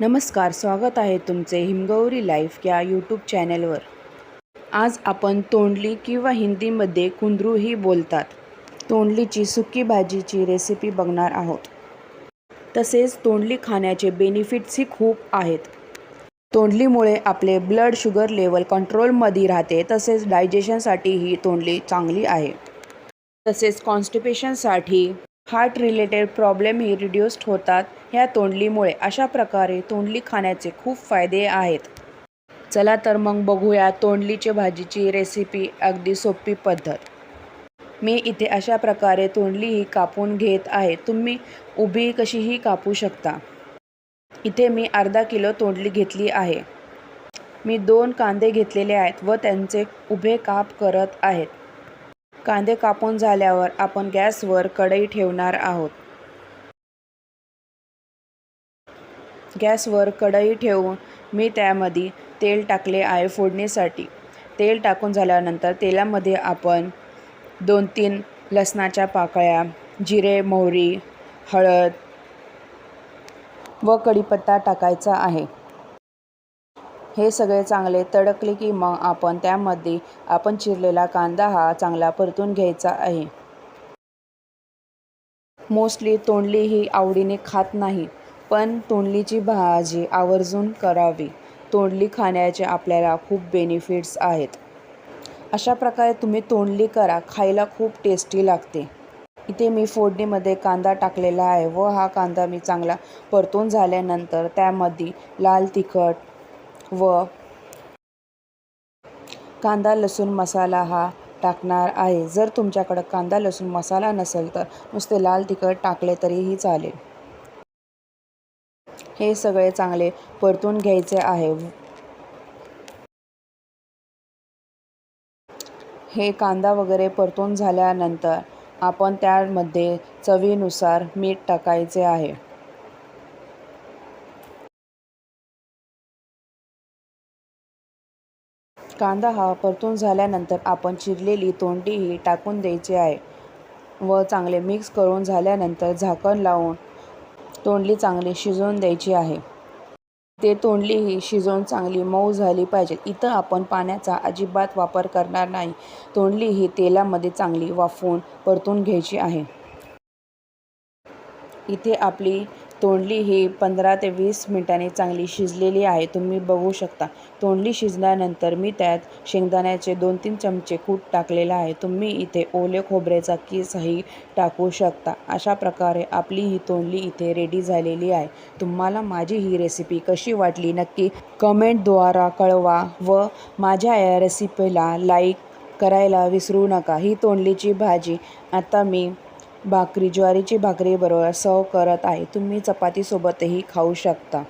नमस्कार स्वागत आहे तुमचे हिमगौरी लाईफ या यूट्यूब चॅनलवर. आज आपण तोंडली किंवा हिंदीमध्ये कुंदरूही बोलतात. तोंडलीची सुकी भाजीची रेसिपी बघणार आहोत. तसेच तोंडली खाण्याचे बेनिफिट्सही खूप आहेत. तोंडलीमुळे आपले ब्लड शुगर लेवल कंट्रोलमध्ये राहते तसेच डायजेशनसाठी ही तोंडली चांगली आहे. तसेच कॉन्स्टिपेशनसाठी हार्ट रिलेटेड प्रॉब्लेमही रिड्यूस्ड होतात ह्या तोंडलीमुळे. अशा प्रकारे तोंडली खाण्याचे खूप फायदे आहेत. चला तर मग बघूया तोंडलीची भाजीची रेसिपी अगदी सोपी पद्धत. मी इथे अशा प्रकारे तोंडली ही कापून घेत आहे. तुम्ही उभी कशीही कापू शकता. इथे मी अर्धा किलो तोंडली घेतली आहे. मी दोन कांदे घेतलेले आहेत व त्यांचे उभे काप करत आहेत. कांदे कापून झाल्यावर आपण गॅसवर कढई ठेवणार आहोत. गॅसवर कढई ठेवून मी त्यामध्ये तेल टाकले आहे फोडणीसाठी. तेल टाकून झाल्यानंतर तेलामध्ये आपण दोन तीन लसणाच्या पाकळ्या जिरे मोहरी हळद व कढीपत्ता टाकायचा आहे. हे सगळे चांगले तडकले की मग आपण त्यामध्ये आपण चिरलेला कांदा हा चांगला परतून घ्यायचा आहे. मोस्टली तोंडली ही आवडीने खात नाही पण तोंडलीची भाजी आवर्जून करावी. तोंडली खाण्याचे आपल्याला खूप बेनिफिट्स आहेत. अशा प्रकारे तुम्ही तोंडली करा खायला खूप टेस्टी लागते. इथे मी फोडणीमध्ये कांदा टाकलेला आहे व हा कांदा मी चांगला परतून झाल्यानंतर त्यामध्ये लाल तिखट व कांदा लसूण मसाला हा टाकणार आहे. जर तुमच्याकडं कांदा लसूण मसाला नसेल तर नुसते लाल तिखट टाकले तरीही चालेल. हे सगळे चांगले परतून घ्यायचे आहे. हे कांदा वगैरे परतून झाल्यानंतर आपण त्यामध्ये चवीनुसार मीठ टाकायचे आहे. कांदा हा परतून झाल्यानंतर आपण चिरलेली तोंडीही टाकून द्यायची आहे व चांगले मिक्स करून झाल्यानंतर झाकण लावून तोंडली चांगली शिजवून द्यायची आहे. ते तोंडली ही शिजवून चांगली मऊ झाली पाहिजे इथं आपण पाण्याचा अजिबात वापर करणार नाही. तोंडली ही तेलामध्ये चांगली वाफवून परतून घ्यायची आहे. इथे आपली तोंडली ही पंधरा ते वीस मिनिटांनी चांगली शिजलेली आहे. तुम्ही बघू शकता. तोंडली शिजल्यानंतर मी त्यात शेंगदाण्याचे दोन तीन चमचे कूट टाकलेला आहे. तुम्ही इथे ओले खोबऱ्याचा किसही टाकू शकता. अशा प्रकारे आपली ही तोंडली इथे रेडी झालेली आहे. तुम्हाला माझी ही रेसिपी कशी वाटली नक्की कमेंटद्वारा कळवा व माझ्या या रेसिपीला लाईक करायला विसरू नका. ही तोंडलीची भाजी. आता मी भाकरी ज्वारीची भाकरी बरोबर सर्व करत आहे. तुम्ही चपातीसोबतही खाऊ शकता.